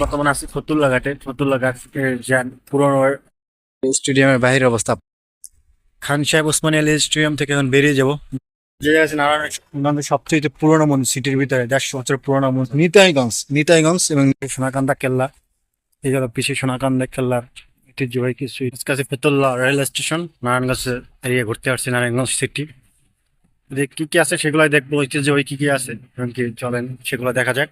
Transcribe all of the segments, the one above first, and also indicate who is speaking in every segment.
Speaker 1: বর্তমানে আছি ফতুল্লা ঘাটে। ফতুল্লা ঘাট যান পুরনো
Speaker 2: স্টেডিয়ামের বাহিরের অবস্থা
Speaker 1: খান সাহেব ওসমানী আলী স্টেডিয়াম থেকে এখন বেরিয়ে যাব। যে জায়গা আছে নারায়ণগঞ্জের সবচেয়ে পুরনো মন্দির সিটির ভিতরে। দেড়শো বছর পুরনো মন্দির।
Speaker 2: নিতাইগঞ্জ নিতাইগঞ্জ এবং
Speaker 1: সোনাকান্দা কেল্লা। এই গেল পিছিয়ে সোনাকান্দা কেল্লার ঐতিহ্যবাহী কিছু কাছে ফেতুল্লা রেল স্টেশন। নারায়ণগঞ্জের এরিয়া ঘুরতে আসছি নারায়ণগঞ্জ সিটি। কি কি আছে সেগুলাই দেখব। ঐতিহ্যবাহী কি কি আছে? এবং কি চলেন সেগুলো দেখা যাক।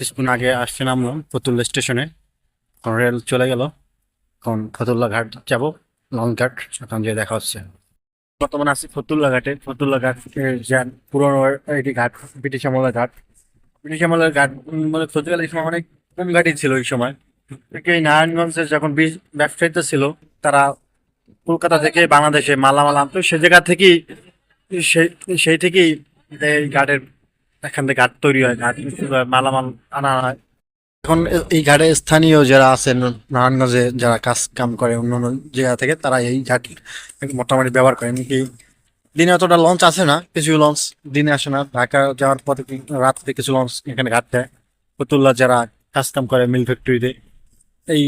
Speaker 1: কিছুক্ষণ আগে আসছে নামলাম, ফতুল্লা স্টেশনে। রেল চলে গেল। এখন ফতুল্লা ঘাট যাব লং ঘাট, সেখান দিয়ে দেখা হচ্ছে। বর্তমানে আছি ফতুল্লা ঘাটে। ফতুল্লা ঘাট যান পুরনো এটি ঘাট, ব্রিটিশ আমলের ঘাট। ব্রিটিশ আমলের ঘাট মানে ফতুল্লা সময় অনেক কম ঘাটই ছিল ওই সময়। নারায়ণগঞ্জের যখন বীজ ব্যবসায়ীতে ছিল, তারা কলকাতা থেকে বাংলাদেশে মালামাল আনতো। সে জায়গা থেকেই সেই সেই থেকেই এই ঘাটের এখান থেকে ঘাট তৈরি হয়, ঘাট মালামাল আনা হয়। এখন এই ঘাটে স্থানীয় যারা আছেন, নারায়ণগঞ্জে যারা কাজ কাম করে অন্য অন্য জায়গা থেকে, তারা এই ঘাট মোটামুটি ব্যবহার করে। এমনকি দিনে অতটা লঞ্চ আসে না, কিছু লঞ্চ দিনে আসে না। ঢাকা যাওয়ার পথে রাত্রে কিছু লঞ্চ এখানে ঘাট দেয়। ফতুল্লা যারা কাজ কাম করে মিল ফ্যাক্টরিতে এই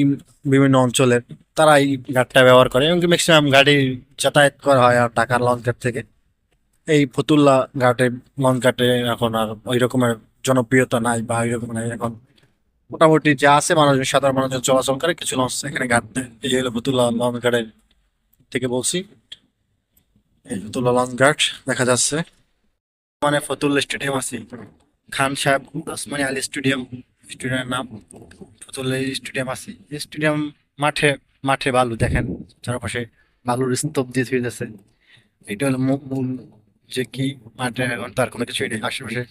Speaker 1: বিভিন্ন অঞ্চলের তারা এই ঘাটটা ব্যবহার করে। এমনকি ম্যাক্সিমাম গাড়ি যাতায়াত করা হয় আর ঢাকার লঞ্চ ঘাট থেকে। এই ফতুল্লা ঘাটে লঞ্চ ঘাটে এখন আর ওই রকমের জনপ্রিয়তা নাই বা ওই রকম নাই। এখন মোটামুটি যা আছে মানুষজন, সাধারণ মানুষজন চলাচল করে, কিছু লঞ্চ এখানে ঘাট দেয় এই হলো ফতুল্লা লঞ্চ ঘাটের থেকে বলছি। এই ফতুল্লা লঞ্চ ঘাট দেখা যাচ্ছে। মানে ফতুল্লা স্টেডিয়াম আছে। খান সাহেব ওসমানী আলী স্টেডিয়াম, স্টেডিয়ামের নাম ফতুল্লা স্টেডিয়াম আছে। স্টেডিয়াম মাঠে মাঠে বালু দেখেন, চারপাশে বালুর স্তূপ দিয়ে থুয়ে যাচ্ছে এটা হলো মূল যে কি মাঠে এখন তার কোনো কিছুই নেই। আশেপাশে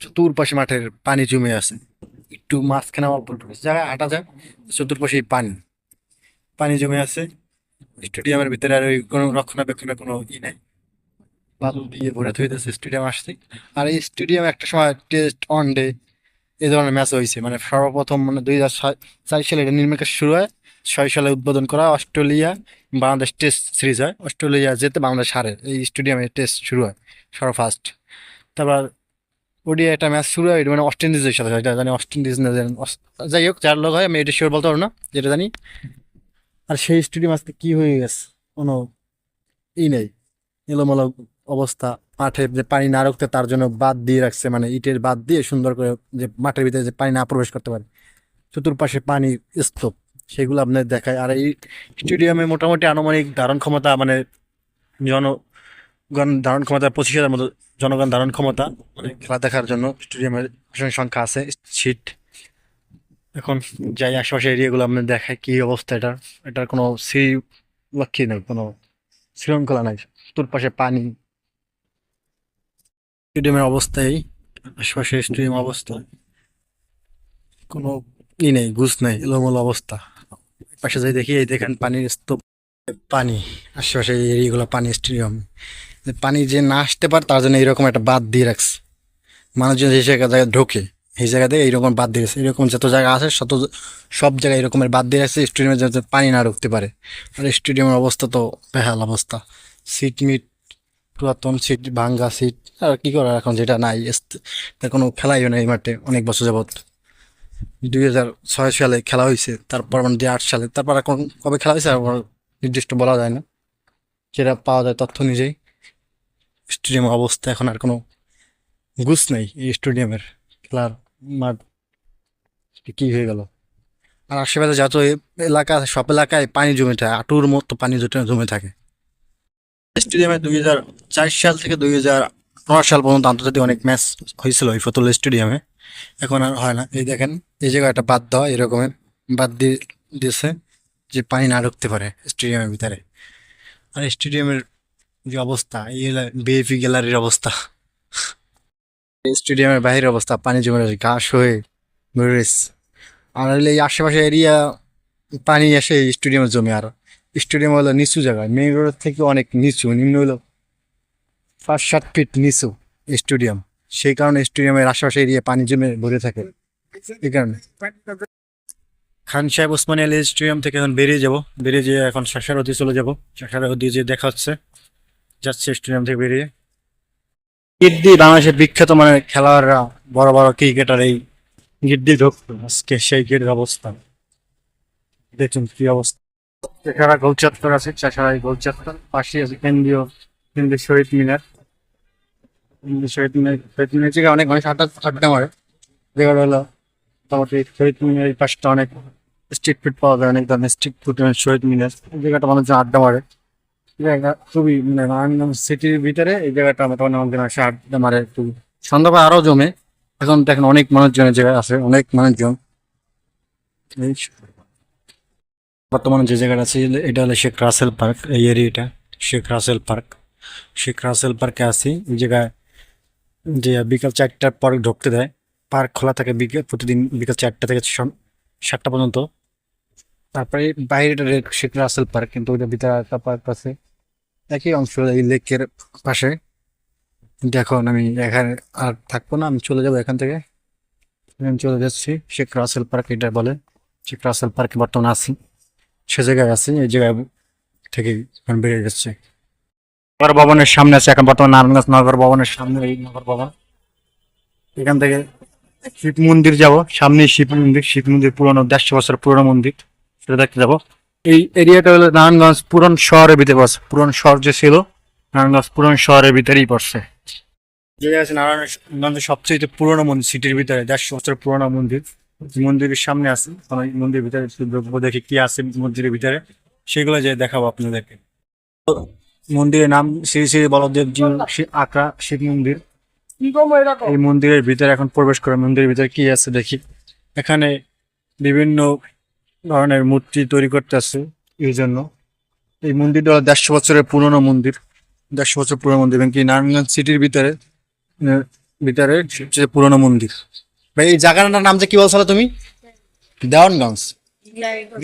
Speaker 1: চতুর্পাশে মাঠের পানি জমে আছে। একটু মাঝখানে অল্প জায়গায় হাঁটা যায়, চতুর্পাশেই পানি। পানি জমে আছে। স্টেডিয়ামের ভিতরে আর ওই কোনো রক্ষণাবেক্ষণের কোনো ই নাই। বালু দিয়ে ভরে থইতেছে স্টেডিয়াম আসছে আর এই স্টেডিয়াম একটা সময় টেস্ট ওয়ান ডে এই ধরনের ম্যাচ হয়েছে মানে সর্বপ্রথম মানে দুই হাজার চার সালে এটা নির্মাণ শুরু হয়। ছয় সালে উদ্বোধন করা অস্ট্রেলিয়া বাংলাদেশ টেস্ট সিরিজ হয়। অস্ট্রেলিয়া যেতে বাংলাদেশ হারে। এই স্টেডিয়ামে টেস্ট শুরু হয় সর্ব ফার্স্ট তারপর ওডিয়া একটা ম্যাচ শুরু হয় মানে ওয়েস্ট ইন্ডিজের সাথে হয়। জানি ওয়েস্ট ইন্ডিজ না জানি যাই হোক চার লোক হয়, আমি এটা শিওর বলতে পারব না, যেটা জানি। আর সেই স্টেডিয়াম আজকে কী হয়ে গেছে? কোনো ই নেই। এলোমেলো অবস্থা, মাঠে যে পানি না রুখতে তার জন্য বাদ দিয়ে রাখছে মানে ইটের বাদ দিয়ে সুন্দর করে যে মাঠের ভিতরে যে পানি না প্রবেশ করতে পারে। চতুর্পাশে পানি স্তূপ। সেগুলো আপনার দেখায়। আর এই স্টেডিয়ামে মোটামুটি আনুমানিক ধারণ ক্ষমতা মানে জনগণ ধারণ ক্ষমতা পঁচিশ হাজার মতো জনগণ ধারণ ক্ষমতা মানে খেলা দেখার জন্য স্টেডিয়ামের সংখ্যা আছে, সিট। এখন যাই আশেপাশে এরিয়াগুলো আপনার দেখায়, কি অবস্থা এটার? এটার কোনো শ্রী লক্ষ্মী নেই, কোনো শৃঙ্খলা নাই চতুর্পাশে পানি। স্টেডিয়ামের অবস্থায় আশেপাশে স্টেডিয়াম অবস্থা। কোনো ই নেই, ঘুষ নেই, এলোমেলো অবস্থা। পাশে যাই দেখি, এই দেখেন পানির স্তূপ, পানি, আশেপাশে এই এরিয়াগুলো পানি স্টেডিয়াম। পানি যে না আসতে পারে, তার জন্য এইরকম একটা বাদ দিয়ে রাখছে। মানুষজন যে জায়গায় ঢোকে এই জায়গাতে এইরকম বাদ দিয়ে রাখছে। এরকম যত জায়গা আছে, শত, সব জায়গায় এরকমের বাদ দিয়ে রাখছে, স্টেডিয়ামে যাতে পানি না ঢুকতে পারে। আর স্টেডিয়ামের অবস্থা তো বেহাল অবস্থা। সিট মিট, পুরাতন সিট, ভাঙ্গা সিট, আর কী করার এখন যেটা নাই? তার কোনো খেলাই না এই মাঠে অনেক বছর যাবত দুই হাজার ছয় সালে খেলা হয়েছে তারপর মানে দুই আট সালে। তারপর এখন কবে খেলা হয়েছে আর নির্দিষ্ট বলা যায় না। যেটা পাওয়া যায় তথ্য অনুযায়ী স্টেডিয়ামের অবস্থা এখন আর কোনো গুছ নেই এই স্টেডিয়ামের খেলার মাঠ। কি হয়ে গেল? আর আশেপাশে যত এলাকা সব এলাকায় পানি জমে থাকে, আটুর মতো পানি জমে থাকে। স্টেডিয়ামে দুই হাজার চার সাল থেকে দুই হাজার পনেরো সাল পর্যন্ত আন্তর্জাতিক অনেক ম্যাচ হয়েছিল ওই ফতুল স্টেডিয়ামে। এখন আর হয় না। এই দেখেন, এই জায়গাটা বাদ দেওয়া, এরকমের বাদ দিয়ে দিয়েছে যে পানি না ঢুকতে পারে স্টেডিয়ামের ভিতরে। আর স্টেডিয়ামের যে অবস্থা বিএপি গ্যালারির অবস্থা। স্টেডিয়ামের বাইরের অবস্থা, পানি জমে রয়েছে, ঘাস হয়ে বের হয়েছে। আর এই আশেপাশে এরিয়া পানি এসে স্টেডিয়ামের জমে। আর স্টেডিয়াম হলো নিচু জায়গায় মেইন রোড থেকে অনেক নিচু, নিম্ন হলো পাঁচ সাত ফিট নিচু স্টেডিয়াম। সেই কারণে স্টেডিয়ামের আশেপাশে এরিয়া পানি জমে ভরে থাকে। এই কারণে। খান সাহেব ওসমানী আলী স্টেডিয়াম থেকে এখন বেরিয়ে যাব। বেরিয়ে যেয়ে এখন শাসারদি চলে যাব। শাসারদি যে দেখা হচ্ছে। যাচ্ছে স্টেডিয়াম থেকে বেরিয়ে। দিয়ে বাংলাদেশের বিখ্যাত মানে খেলোয়াড়রা, বড় বড় ক্রিকেটার এই গেট ঢুকতো আজকে সেই গেটের অবস্থা। দেখুন কি অবস্থা। এছাড়া গোলচত্বর আছে চাষাড়া গোল চত্বর পাশে আছে কেন্দ্রীয় কেন্দ্রীয় শহীদ মিনার। শহীদ থেকে অনেক আড্ডা আড্ডা মারে যেগুলো হলো মোটামুটি শহীদ পাশটা অনেক স্ট্রিট পাওয়া যায়, অনেক ধরনের ফুড মিনার, এই জায়গাটা মানুষজন আড্ডা মারে জায়গা খুবই মানে সিটির ভিতরে এই জায়গাটা আড্ডা মারে সন্ধ্যাবেলা আরও জমে, এখন দেখেন অনেক মানুষজনের জায়গায় আছে, অনেক মানুষজন। বর্তমানে যে জায়গাটা আছে, এটা হলো শেখ রাসেল পার্ক, এই এরিয়াটা, শেখ রাসেল পার্ক। শেখ রাসেল পার্কে আছি, এই জায়গায় যে বিকাল চারটার পর ঢুকতে দেয়। পার্ক খোলা থাকে বিকেল প্রতিদিন বিকাল চারটা থেকে সাতটা পর্যন্ত। তারপরে বাইরেটা শেখ রাসেল পার্ক, কিন্তু ওইটার ভিতরে একটা পার্ক আছে। একই অংশ, এই লেকের পাশে। কিন্তু এখন আমি এখানে আর থাকব না, আমি চলে যাব এখান থেকে। আমি চলে যাচ্ছি শেখ রাসেল পার্ক, এটা বলে। শেখ রাসেল পার্কে বর্তমানে আছি। সে জায়গায় আছি, এই জায়গায় থেকে এখন বেরিয়ে যাচ্ছে। নগর ভবনের সামনে আছে এখন বর্তমানে নারায়ণগঞ্জ নগর ভবনের সামনে এই নগর ভবন। এখান থেকে শিব মন্দির যাব সামনে শিব মন্দির শিব মন্দির পুরনো, দেড়শো বছর পুরনো মন্দির, সেটা দেখতে যাব। এই এরিয়াটা হলো নারায়ণগঞ্জ পুরন শহরের ভিতরে পড়ছে পুরন শহর যে ছিল, নারায়ণগঞ্জ পুরন শহরের ভিতরেই পড়ছে যে আছে নারায়ণগঞ্জের সবচেয়ে পুরনো মন্দির, সিটির ভিতরে, দেড়শো বছর পুরনো মন্দির। মন্দিরের সামনে আছে মন্দিরের ভিতরে দেখি কি আছে মন্দিরের ভিতরে, সেগুলো যে দেখাবো আপনাদেরকে। মন্দিরের নাম শ্রী শ্রী বলদেব জি আকরা শিব মন্দির। এই মন্দিরের ভিতরে এখন প্রবেশ করে মন্দিরের ভিতরে কি আছে দেখি। এখানে বিভিন্ন ধরনের মূর্তি তৈরি করতে আছে এই জন্য। এই মন্দিরটা হলো দেড়শো বছরের পুরনো মন্দির দেড়শো বছর পুরনো মন্দির এবং কি নারায়ণগঞ্জ সিটির ভিতরে ভিতরে সবচেয়ে পুরনো মন্দির। ভাই এই জায়গাটার নাম যে কি বলছো তুমি? দেওয়ানগঞ্জ।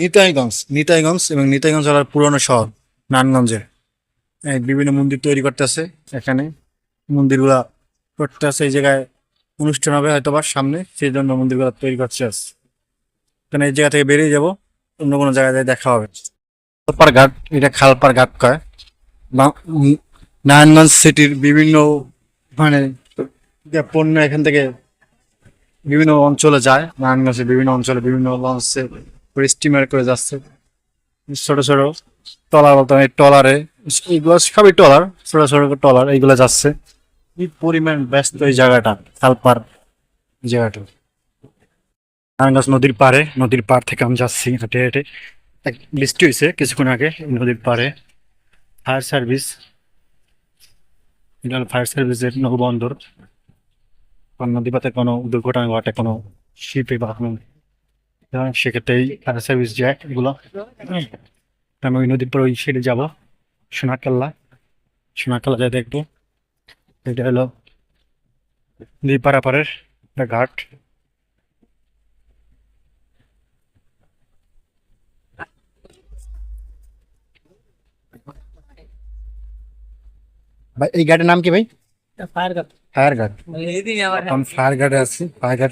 Speaker 1: নিতাইগঞ্জ নিতাইগঞ্জ এবং নিতাইগঞ্জ হলো পুরনো শহর নারায়ণগঞ্জের। বিভিন্ন মন্দির তৈরি করতেছে এখানে। মন্দিরগুলা করতে আছে এই জায়গায় অনুষ্ঠান হবে হয়তো বা সামনে, সেই জন্য মন্দিরগুলো তৈরি করছে এখানে এই জায়গা থেকে বেরিয়ে যাব, অন্য কোনো জায়গায় দেখা হবে। খালপার ঘাট, এটা খালপার ঘাট কয়। নারায়ণগঞ্জ সিটির বিভিন্ন মানে পণ্য এখান থেকে বিভিন্ন অঞ্চলে যায়। নারায়ণগঞ্জের বিভিন্ন অঞ্চলে বিভিন্ন লঞ্চে স্টিমার করে যাচ্ছে। ছোট ছোট। টলার বলতে হয়, টলারে। এইগুলো সবই টলার, ছোট ছোট টলার, এইগুলো যাচ্ছে। কি পরিমাণ ব্যস্ত এই জায়গাটা খালপার জায়গাটা। নারায়ণগঞ্জ নদীর পাড়ে, নদীর পাড় থেকে আমি যাচ্ছি হেঁটে হেঁটে। বৃষ্টি হয়েছে কিছুক্ষণ আগে নদীর পাড়ে। Fire service. এটা ফায়ার সার্ভিসের নৌবন্দর। কোনো নদীপাতে কোনো দুর্ঘটনা ঘটে, কোনো শিপে বা কোনো। সেক্ষেত্রে এই ফায়ার সার্ভিস যায় এগুলো। আমি ওই নদীর পর ওই সাইডে যাব সোনাকাল্লা সোনাকাল্লা যাই দেখব। এটা হলো নদী পারাপারের একটা ঘাট। ভাই এই ঘাটের নাম কি ভাই? ফায়ার ঘাট আমি ফায়ার ঘাটে আছি। ফায়ার ঘাট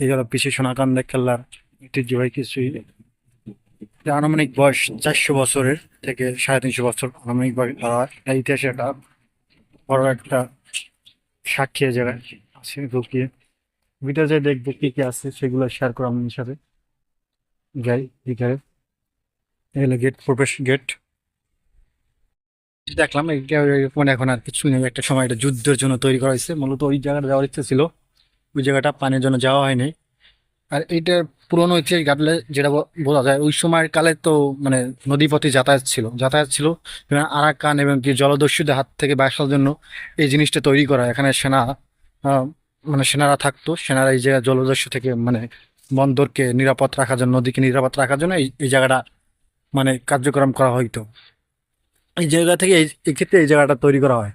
Speaker 1: হলো পিসি সোনাকান্দা কেল্লার ঐতিহ্যবাহী কিছুই আনুমানিক বয়স চারশো বছরের থেকে সাড়ে তিনশো বছর আনুমানিক ভাবে ধরা হয় ইতিহাসে একটা বড় একটা সাক্ষী জায়গায় আছে ঢুকিয়ে ভিতরে যে দেখব কি কি আছে সেগুলো শেয়ার করো আপনার সাথে। যাই এই হলো গেট প্রবেশ গেট দেখলাম এখন আর কিছু নেই। একটা সময় এটা যুদ্ধের জন্য তৈরি করা হয়েছে। মূলত ওই জায়গাটা যাওয়ার ইচ্ছে ছিল। ওই জায়গাটা পানির জন্য যাওয়া হয়নি। আর এইটার পুরনো ইতিহাস ঘাটলে যেটা বোঝা যায়, ওই সময়ের কালে তো মানে নদীপথে যাতায়াত ছিল যাতায়াত ছিল। এবং আরাকান এবং কি জলদস্যুদের হাত থেকে বাঁচার জন্য এই জিনিসটা তৈরি করা এখানে সেনা মানে সেনারা থাকতো, সেনারা এই জায়গায় জলদস্যু থেকে মানে বন্দরকে নিরাপদ রাখার জন্য, নদীকে নিরাপদ রাখার জন্য এই এই জায়গাটা মানে কার্যক্রম করা হইতো। এই জায়গা থেকে এই এক্ষেত্রে এই জায়গাটা তৈরি করা হয়।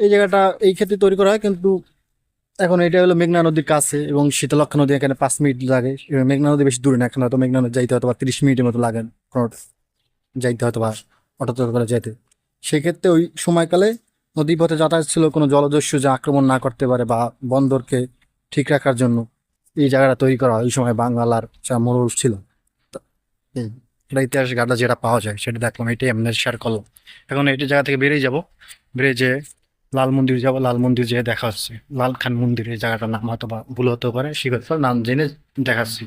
Speaker 1: এই জায়গাটা এই ক্ষেত্রে তৈরি করা হয়, কিন্তু এখন এটা হলো মেঘনা নদীর কাছে এবং শীতলক্ষা নদী এখানে পাঁচ মিনিট লাগে। মেঘনা নদী বেশি দূরে না, এখানে হয়তো মেঘনা নদী যাইতে হয়তো বা তিরিশ মিনিটের মতো লাগে। যাইতে হয়তো বা অটো করে যেতে সেক্ষেত্রে ওই সময়কালে নদীপথে যাতায়াত ছিল কোনো জলদস্যু যে আক্রমণ না করতে পারে বা বন্দরকে ঠিক রাখার জন্য এই জায়গাটা তৈরি করা হয়। ওই সময় বাংলার যা মোড়ল ছিল এটা ইতিহাস গাড্ডা যেটা পাওয়া যায় সেটা দেখলাম। এটাই আমাদের শেয়ার করলাম। এখন এই জায়গা থেকে বেরিয়ে যাব। বেরিয়ে যে লাল মন্দির যাব, লাল মন্দির যেয়ে দেখা হচ্ছে লাল খান মন্দির এই জায়গাটার নাম হয়তো বা ভুল হতে পারে সেক্ষেত্রে নাম জেনে দেখাচ্ছি।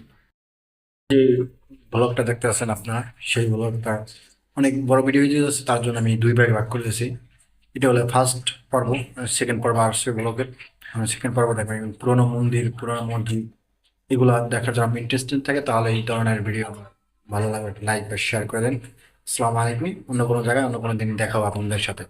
Speaker 1: যে ব্লগটা দেখতে আছেন আপনারা, সেই ব্লগটা অনেক বড় ভিডিও যাচ্ছে, তার জন্য আমি দুই ভাগে ভাগ করে দিয়েছি। এটা হলো ফার্স্ট পর্ব সেকেন্ড পর্ব আসছে ব্লগের। সেকেন্ড পর্ব দেখবেন পুরোনো মন্দির পুরোনো মন্দির, এগুলো দেখার জন্য ইন্টারেস্টেড থাকে, তাহলে এই ধরনের ভিডিও ভালো লাগবে লাইক বা শেয়ার করে দেন। আসসালামু আলাইকুম, অন্য কোনো জায়গায় অন্য কোনো দিন দেখাবো আপনাদের সাথে।